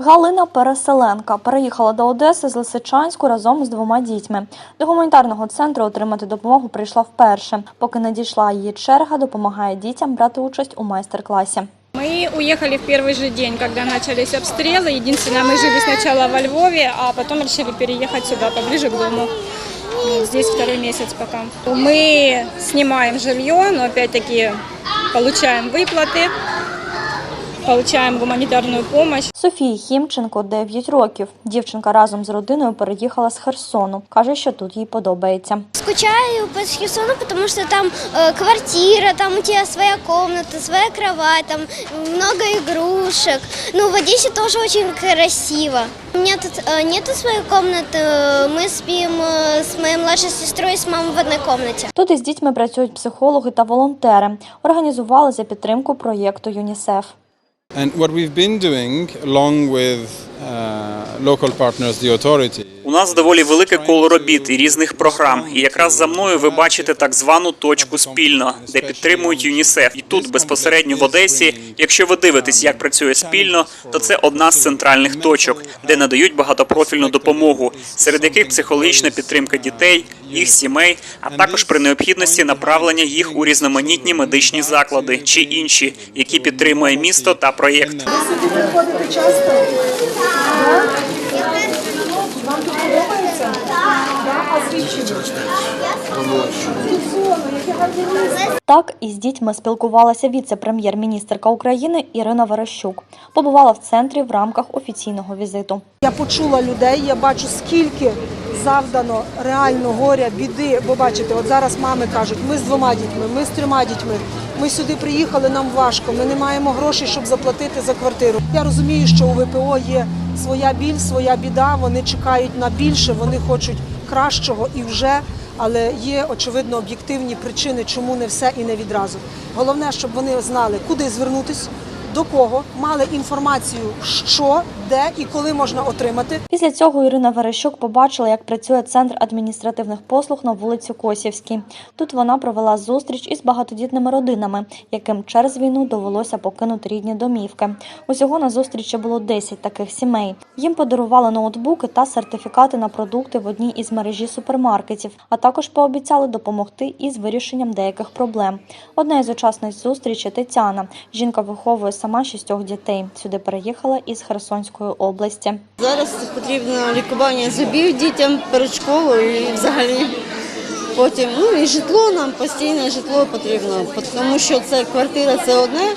Галина Переселенка переїхала до Одеси з Лисичанську разом з двома дітьми. До гуманітарного центру отримати допомогу прийшла вперше. Поки надійшла її черга, допомагає дітям брати участь у майстер-класі. Мы уехали в первый же день, когда начались обстрелы. Единственное, мы жили сначала во Львове, а потом решили переехать сюда, поближе к дому. Вот Здесь второй месяц пока. Мы снимаем жилье, но опять-таки получаем выплаты, получаем гуманитарную помощь. Софії Хімченко 9 років. Дівчинка разом з родиною переїхала з Херсону. Каже, що тут їй подобається. Скучаю по Херсону, потому что там э, квартира, там у тебя своя комната, своя кровать, там много игрушек. Ну, в Одессе тоже очень красиво. У меня тут э, нету своей комнаты, э, мы спим э, с моей младшей сестрой и с мамой в одной комнате. Тут із дітьми працюють психологи та волонтери. Організували за підтримку проєкту ЮНІСЕФ. And what we've been doing, along with uh, local partners, the authority, У нас доволі велике коло робіт і різних програм. І якраз за мною ви бачите так звану точку спільно, де підтримують ЮНІСЕФ. І тут безпосередньо в Одесі. Якщо ви дивитесь, як працює спільно, то це одна з центральних точок, де надають багатопрофільну допомогу, серед яких психологічна підтримка дітей, їх сімей, а також при необхідності направлення їх у різноманітні медичні заклади чи інші, які підтримує місто та проєкт. сюди приходите часто? Вам тут подобається? А місце. Так із дітьми спілкувалася віце-прем'єр-міністерка України Ірина Верещук. Побувала в центрі в рамках офіційного візиту. Я почула людей, я бачу, скільки завдано реально горя, біди. Бо бачите, от зараз мами кажуть, ми з двома дітьми, ми з трьома дітьми. Ми сюди приїхали, нам важко. Ми не маємо грошей, щоб заплатити за квартиру. Я розумію, що у ВПО є своя біль, своя біда. Вони чекають на більше, вони хочуть кращого і вже. Але є очевидно об'єктивні причини, чому не все і не відразу. Головне, щоб вони знали, куди звернутись, до кого, мали інформацію, що, де і коли можна отримати. Після цього Ірина Верещук побачила, як працює центр адміністративних послуг на вулиці Косівській. Тут вона провела зустріч із багатодітними родинами, яким через війну довелося покинути рідні домівки. Усього на зустрічі було 10 таких сімей. Їм подарували ноутбуки та сертифікати на продукти в одній із мережі супермаркетів, а також пообіцяли допомогти із вирішенням деяких проблем. Одна із учасниць зустрічі Тетяна. Жінка виховує сама шістьох дітей. Сюди переїхала із Херсонської області. Зараз потрібно лікування зубів дітям перед школою і взагалі потім ну і житло нам постійне житло потрібно, тому що це квартира це одне.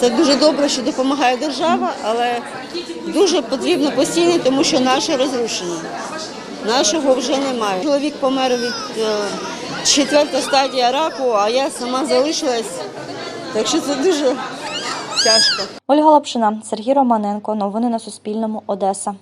Це дуже добре, що допомагає держава, але дуже потрібно постійне, тому що наше розрушено. Нашого вже немає. Чоловік помер від е, четверта стадія раку, а я сама залишилась. Так що це дуже тяжко. Ольга Лапшина, Сергій Романенко. Новини на Суспільному. Одеса.